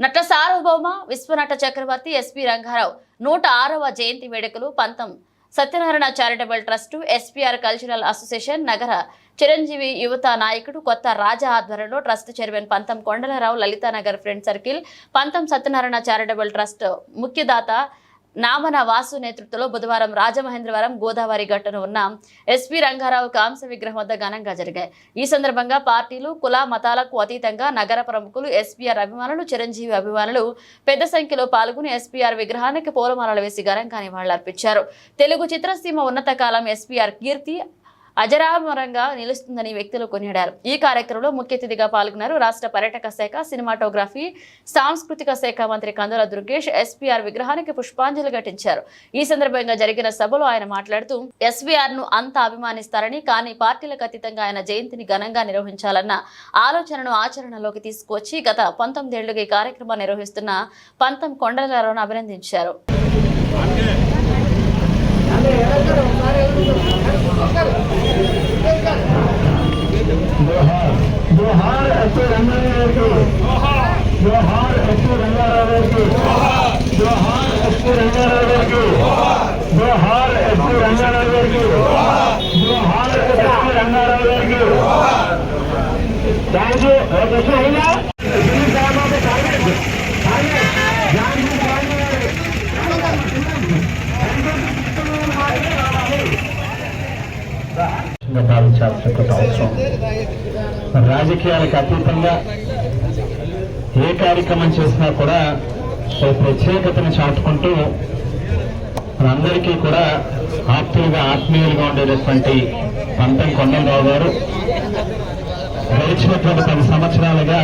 నట సార్వభౌమ విశ్వనట చక్రవర్తి ఎస్పి రంగారావు నూట ఆరవ జయంతి వేడుకలు పంతం. Satyanarayana charitable trust SPR cultural association నగర చిరంజీవి యువత నాయకుడు కొత్త రాజా ఆధ్వర్యంలో ట్రస్ట్ చైర్మన్ పంతం Kondalarao Lalitanagar friend circle Pantham Satyanarayana charitable trust ముఖ్యదాత Namana Vasu నేతృత్వంలో బుధవారం రాజమహేంద్రవరం గోదావరి గట్టున ఉన్న ఎస్పీ రంగారావు కాంస విగ్రహం వద్ద ఘనంగా జరిగాయి. ఈ సందర్భంగా పార్టీలు కుల మతాలకు అతీతంగా నగర ప్రముఖులు ఎస్పీఆర్ అభిమానులు చిరంజీవి అభిమానులు పెద్ద సంఖ్యలో పాల్గొని ఎస్పీఆర్ విగ్రహానికి పూలమాలలు వేసి ఘనంగా నివాళులర్పించారు. తెలుగు చిత్రసీమ ఉన్నత కాలం ఎస్పీఆర్ కీర్తి అజరామరంగా నిలుస్తుందని వ్యక్తులు కొనియాడారు. ఈ కార్యక్రమంలో ముఖ్య అతిథిగా పాల్గొన్నారు రాష్ట్ర పర్యాటక శాఖ సినిమాటోగ్రఫీ సాంస్కృతిక శాఖ మంత్రి కందుల దుర్గేష్ ఎస్పీఆర్ విగ్రహానికి పుష్పాంజలి ఘటించారు. ఈ సందర్భంగా జరిగిన సభలో ఆయన మాట్లాడుతూ ఎస్పీఆర్ను అంత అభిమానిస్తారని కానీ పార్టీలకు అతీతంగా ఆయన జయంతిని ఘనంగా నిర్వహించాలన్న ఆలోచనను ఆచరణలోకి తీసుకువచ్చి గత పంతొమ్మిదేళ్ళుగా ఈ కార్యక్రమాన్ని నిర్వహిస్తున్న పంతం కొండలరావును అభినందించారు జోహార్ ఎస్పీ రంగారావు గారికి జోహార్ ఎస్పీ రంగారావు గారికి జోహార్ ఎస్పీ రంగారావు గారికి జోహార్ ఎస్పీ రంగారావు గారికి జోహార్ ఎస్పీ రంగారావు గారికి థ్యాంక్ యూ ఒక అయినా భావించాల్సిన కొంత అవసరం రాజకీయాలకు అతీతంగా ఏ కార్యక్రమం చేసినా కూడా ఒక ప్రత్యేకతను చాటుకుంటూ మనందరికీ కూడా ఆప్తులుగా ఆత్మీయులుగా ఉండేటటువంటి పంతం కొండలరావు గారు గడిచినటువంటి పది సంవత్సరాలుగా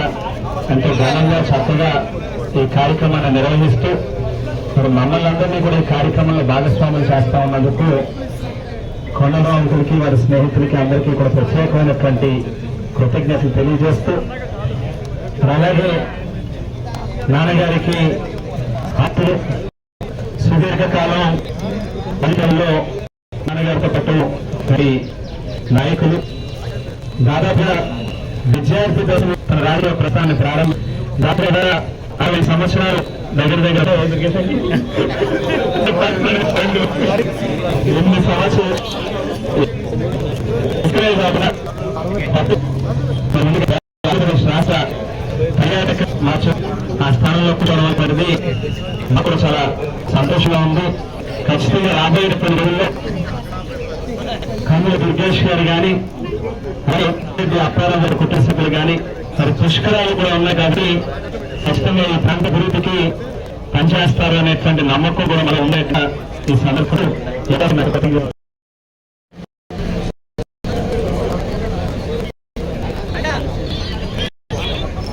ఎంతో ఘనంగా చక్కగా ఈ కార్యక్రమాన్ని నిర్వహిస్తూ మరి మమ్మల్ని అందరినీ కూడా ఈ కార్యక్రమంలో భాగస్వాములు చేస్తా ఉన్నందుకు కొండరావులకి వారి స్నేహితులకి అందరికీ కూడా ప్రత్యేకమైనటువంటి కృతజ్ఞతలు తెలియజేస్తూ అలాగే నాన్నగారికి అప్పుడు సుదీర్ఘకాలం ఫలితంలో నాన్నగారితో పాటు మరి నాయకులు దాదాపుగా విద్యార్థి దశ తన రాజకీయ ప్రస్థానాన్ని ప్రారంభం దాదాపుగా అరవై సంవత్సరాలు దగ్గర దగ్గర ఎనిమిది సంవత్సరాలు. ఇక్కడే కాకుండా పట్టు- పర్యాటక మార్చ ఆ స్థానంలో కూర్చోవడం అనేది నాకు కూడా చాలా సంతోషంగా ఉంది. ఖచ్చితంగా రాబోయే కొన్ని రోజుల్లో కన్నుల దుర్గేష్ గారు కానీ మరి అప్పారావు గారి కుటుంబ సభ్యులు కానీ మరి పుష్కరాలు కూడా ఉన్నాయి కాబట్టి ఖచ్చితంగా ఈ ప్రాంత అభివృద్ధికి పనిచేస్తారు అనేటువంటి నమ్మకం కూడా మనం ఉండేట ఈ సందర్భంలో ఏదో మెరుగుపడి పడకూడదు ప్రభుత్వం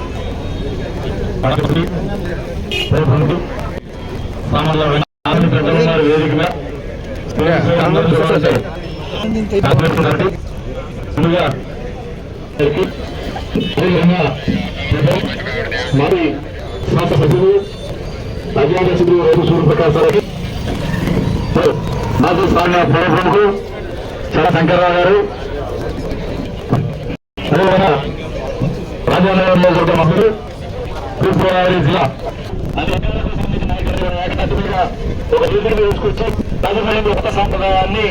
సామాన్య ఆంధ్ర ప్రజల వారి వేదికగా అందరూ చూడాలి. కాపాడుతున్నట్టు ముందుగా అందరికీ అదేవిధంగా మరి శాసన సభ్యులు అధ్యాపకులు రైతు సూర్యప్రకాశ్ గారికి మాజీ స్థానిక పౌర ప్రముఖులు చర శంకర్రావు గారు అదేవిధంగా రాజానగరంలో ఒక మధ్యులు తూర్పుగోదావరి జిల్లా. ఒక వేదిక తీసుకొచ్చి రాజమహేంద్ర కొత్త సాంప్రదాయాన్ని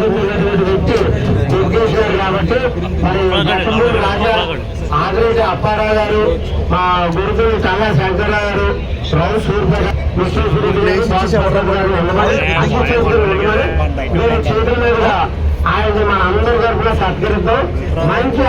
అందరికీ వ్యక్తి కాబట్టి మరి రాజా ఆదిరెడ్డి అప్పారావు గారు మా గురుకులు కళ్ళ శంకర్రావు గారు రావు సూర్య విష్ణు సూర్యుడు చేతుల మీదుగా ఆయన మన అందరి తరఫున సత్కరిద్దాం. మంచి.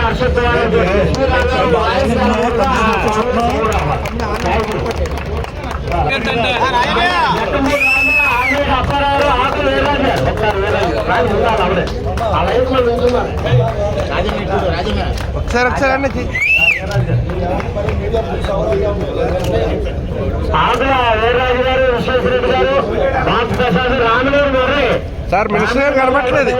ఆల్రెడీ అప్పారావు ఆకులు వేలాడు ఒకసారి వేలాడు ఒకసారి ఒకసారి అన్న సార్ మినిస్టర్ గారు కనబట్టలేదు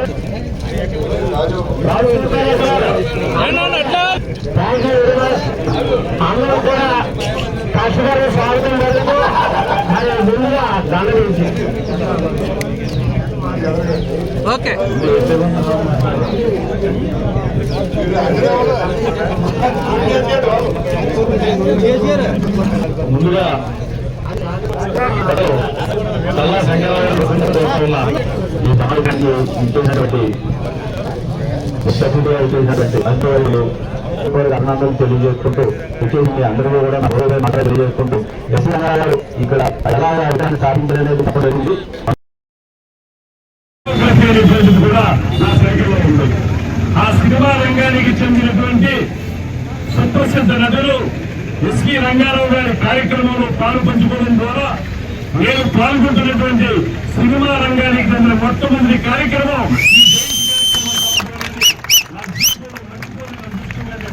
అందరూ కూడా కాశీ గారికి స్వాగతం మరి ముందుగా దాని గురించి ఓకే. ముందుగా చల్లా సంఘాల ఈ సమాజానికి అభినందనలు తెలియజేసుకుంటూ అందరూ కూడా నా మాట్లాడి తెలియజేసుకుంటూ ఇక్కడ ఎలా కూడా నా శాఖలో ఉంది ఆ సినిమా రంగానికి చెందినటువంటి సుప్రసిద్ధ నటులు ఎస్కి రంగారావు గారి కార్యక్రమంలో పాలు పంచుకోవడం ద్వారా నేను పాల్గొంటున్నటువంటి సినిమా రంగానికి చెందిన మొట్టమొదటి కార్యక్రమం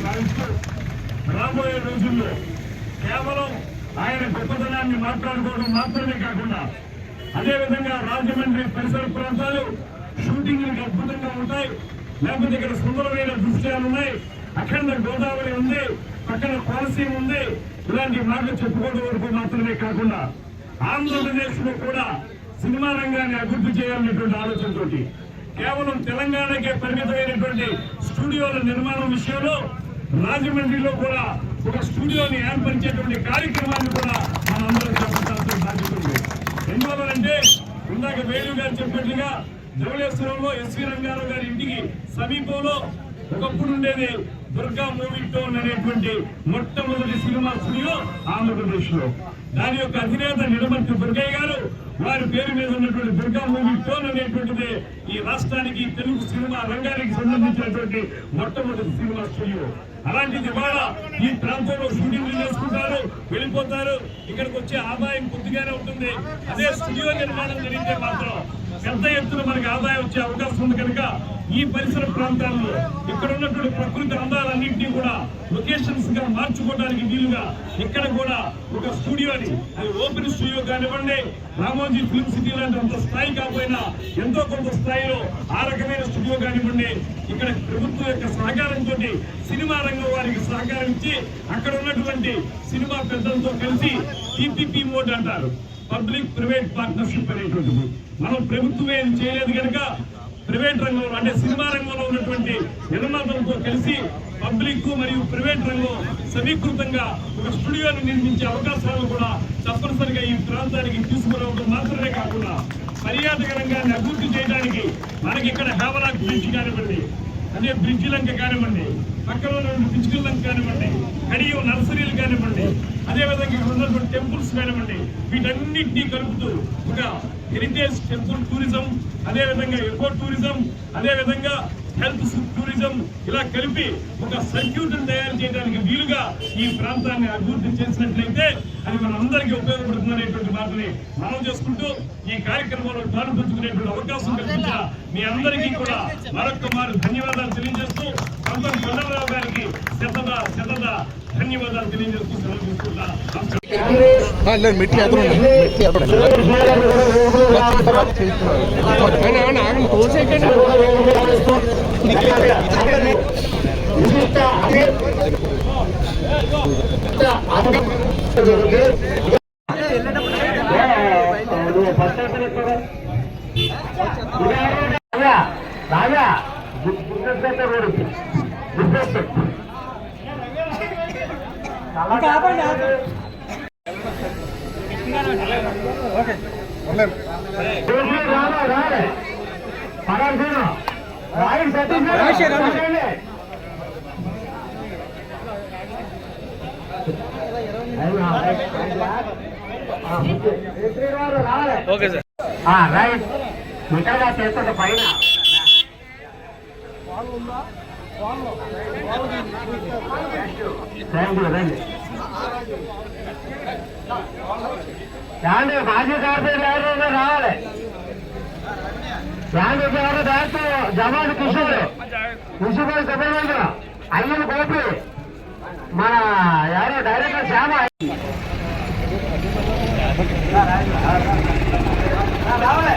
కార్యక్రమం రాబోయే రోజుల్లో కేవలం ఆయన గొప్పతనాన్ని మాట్లాడుకోవడం మాత్రమే కాకుండా అదేవిధంగా రాజమండ్రి పరిసర ప్రాంతాలు షూటింగ్లకు అద్భుతంగా ఉంటాయి. లేకపోతే ఇక్కడ సుందరమైన దృశ్యాలు ఉన్నాయి. అఖండ గోదావరి ఉంది. పక్కన కోనసీమ ఉంది. ఇలాంటి మాటలు చెప్పుకోవడం వరకు మాత్రమే కాకుండా ఆంధ్రప్రదేశ్లో కూడా సినిమా రంగాన్ని అభివృద్ధి చేయాలనేటువంటి ఆలోచనతోటి కేవలం తెలంగాణకే పరిమితమైనటువంటి స్టూడియోల నిర్మాణం విషయంలో రాజమండ్రిలో కూడా ఒక స్టూడియోని ఏర్పరిచేటువంటి కార్యక్రమాన్ని కూడా మనందరం చేపట్టాల్సిన బాధ్యత ఉంది. ఎందువల్లంటే ఇందాక వేణు గారు చెప్పినట్లుగా ధవళేశ్వరంలో ఎస్వి రంగారావు గారి ఇంటికి సమీపంలో ఒకప్పుడు ఉండేది దుర్గా మూవీ టోన్ అనేటువంటి మొట్టమొదటి సినిమా స్టూడియో ఆంధ్రప్రదేశ్లో దాని యొక్క అధినేత నిడమర్తి దుర్గయ్య గారు వారి పేరు మీద ఉన్నటువంటి దుర్గా మూవీ టోన్ అనేటువంటిది ఈ రాష్ట్రానికి తెలుగు సినిమా రంగానికి సంబంధించినటువంటి మొట్టమొదటి సినిమా స్టూడియో. అలాంటిది ఇవాళ ఈ ప్రాంతంలో షూటింగ్లు చేసుకుంటారు వెళ్ళిపోతారు. ఇక్కడికి వచ్చే ఆదాయం కొద్దిగానే ఉంటుంది. అదే స్టూడియో నిర్మాణం జరిగితే మాత్రం పెద్ద ఎత్తున మనకి ఆదాయం వచ్చే అవకాశం ఉంది కనుక ఈ పరిసర ప్రాంతాల్లో ఇక్కడ ఉన్నటువంటి ప్రకృతి అందాలన్నింటినీ కూడా లొకేషన్స్గా మార్చుకోవడానికి వీలుగా ఇక్కడ కూడా ఒక స్టూడియోని అది ఓపెన్ స్టూడియో కానివ్వండి రామోజీ ఫిల్మ్ సిటీ లాంటి అంత స్థాయి కాకపోయినా ఎంతో కొంత స్థాయిలో ఆ రకమైన స్టూడియో కానివ్వండి ఇక్కడ ప్రభుత్వం యొక్క సహకారంతో సినిమా రంగం వారికి సహకారం ఇచ్చి అక్కడ ఉన్నటువంటి సినిమా పెద్దలతో కలిసి టీపీపీ మోడ్ అంటారు. పబ్లిక్ ప్రైవేట్ పార్ట్నర్షిప్ అనేటువంటిది. మనం ప్రభుత్వం ఏం చేయలేదు కనుక ప్రైవేట్ రంగంలో అంటే సినిమా రంగంలో ఉన్నటువంటి నిర్మాతలతో కలిసి పబ్లిక్ మరియు ప్రైవేట్ రంగం సమీకృతంగా ఒక స్టూడియోని నిర్మించే అవకాశాలను కూడా తప్పనిసరిగా ఈ ప్రాంతానికి తీసుకురావడం మాత్రమే కాకుండా పర్యాటక రంగాన్ని అభివృద్ధి చేయడానికి మనకి ఇక్కడ హేవలాక్ బీచ్ కానివ్వండి అదే బ్రిడ్జ్ లంక కానివ్వండి పక్కన ఉన్నటువంటి పిచ్చుకల లంక కానివ్వండి కడియం నర్సరీలు కానివ్వండి అదే విధంగా ఇక్కడ ఉన్నటువంటి టెంపుల్స్ కానివ్వండి వీటన్నిటినీ కలుపుతూ ఒక హెరిటేజ్ టెంపుల్ టూరిజం అదే విధంగా ఎకో టూరిజం అదే విధంగా హెల్త్ టూరిజం ఇలా కలిపి ఒక సర్క్యూట్ను తయారు చేయడానికి వీలుగా ఈ ప్రాంతాన్ని అభివృద్ధి చేసినట్లయితే అది మన అందరికీ ఉపయోగపడుతుంది అనేటువంటి మాటని మనం చేసుకుంటూ ఈ కార్యక్రమంలో పాల్పంచుకునేటువంటి అవకాశం కల్పించిన మీ అందరికీ కూడా మరొక మారు ధన్యవాదాలు తెలియజేస్తూ పంతం కొండలరావు గారికి శతద శతద ధన్యవాదాలు తెలియజేస్తూ సెలవు తీసుకుంటా నమస్కారం. లేదు మెట్లు ఎదురు మెట్లు ఎదురు ఆయన ఆయన ఆగండి తోసేకండి రాజా ఓకే సార్ రైట్. ఇక్కడ చేస్తుంది పైన. థ్యాంక్ మాజీ రావాలి. జవాన్ కిషోర్? మున్సిపల్ సభ్యులు అయ్యన్ గోపి. మన ఎవరో? డైరెక్టర్ శ్యామ రావాలి ఎన్నో చేస్తాం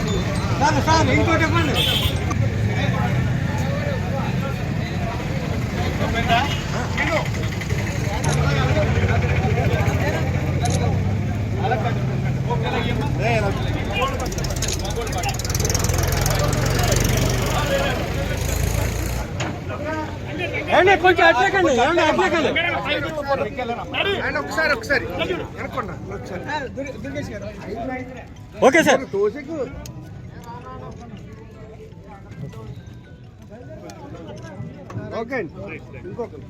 ఏమండి కొంచెం అట్లేకండి ఏమండి అట్లేకండి ఆయన ఒకసారి ఒకసారి. గారు ఓకే సార్. ఓకే అండి. ఇంకొకరు.